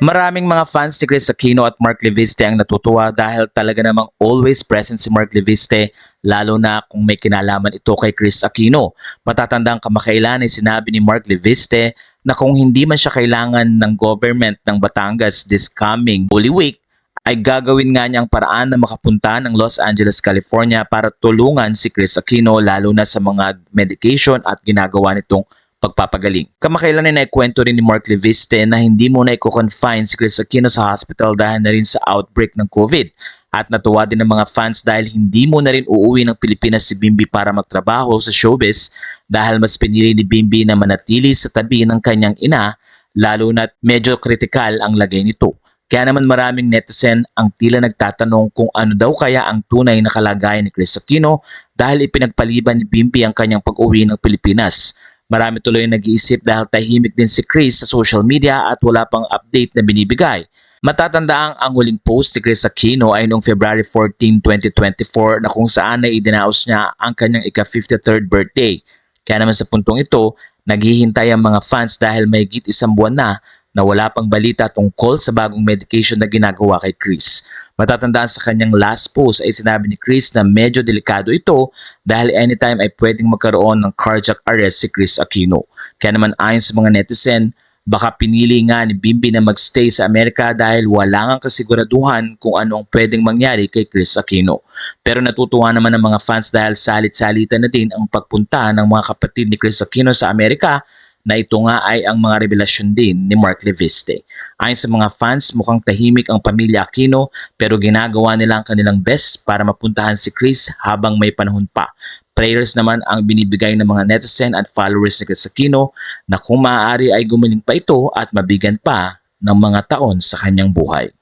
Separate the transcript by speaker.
Speaker 1: Maraming mga fans ni Chris Aquino at Mark Leviste ang natutuwa dahil talaga namang always present si Mark Leviste lalo na kung may kinalaman ito kay Chris Aquino. Matatandang kamakailan ay sinabi ni Mark Leviste na kung hindi man siya kailangan ng government ng Batangas this coming Holy Week, ay gagawin nga niyang paraan na makapunta ng Los Angeles, California para tulungan si Chris Aquino lalo na sa mga medication at ginagawa nitong pagpapagaling. Kamakailan ay naikwento rin ni Mark Leviste na hindi muna i-confine si Chris Aquino sa hospital dahil na rin sa outbreak ng COVID. At natuwa din ng mga fans dahil hindi muna rin uuwi ng Pilipinas si Bimbi para magtrabaho sa showbiz dahil mas pinili ni Bimbi na manatili sa tabi ng kanyang ina lalo na't medyo kritikal ang lagay nito. Kaya naman maraming netizen ang tila nagtatanong kung ano daw kaya ang tunay na kalagayan ni Chris Aquino dahil ipinagpaliban ni Bimbi ang kanyang pag-uwi ng Pilipinas. Marami tuloy nag-iisip dahil tahimik din si Chris sa social media at wala pang update na binibigay. Matatandaang ang huling post ni Chris Aquino ay noong February 14, 2024 na kung saan ay idinaos niya ang kanyang ika-53rd birthday. Kaya naman sa puntong ito, naghihintay ang mga fans dahil may git isang buwan na na wala pang balita tungkol sa bagong medication na ginagawa kay Chris. Matatandaan sa kanyang last post ay sinabi ni Chris na medyo delikado ito dahil anytime ay pwedeng magkaroon ng cardiac arrest si Chris Aquino. Kaya naman ayon sa mga netizen, baka pinili nga ni Bimbi na magstay sa Amerika dahil wala nga kasiguraduhan kung ano ang pwedeng mangyari kay Chris Aquino. Pero natutuwa naman ang mga fans dahil salit-salitan na din ang pagpunta ng mga kapatid ni Chris Aquino sa Amerika na ito nga ay ang mga revelasyon din ni Mark Leviste. Ayon sa mga fans, mukhang tahimik ang pamilya Aquino pero ginagawa nila ang kanilang best para mapuntahan si Chris habang may panahon pa. Prayers naman ang binibigay ng mga netizen at followers ni Chris Aquino na kung maaari ay gumaling pa ito at mabigyan pa ng mga taon sa kanyang buhay.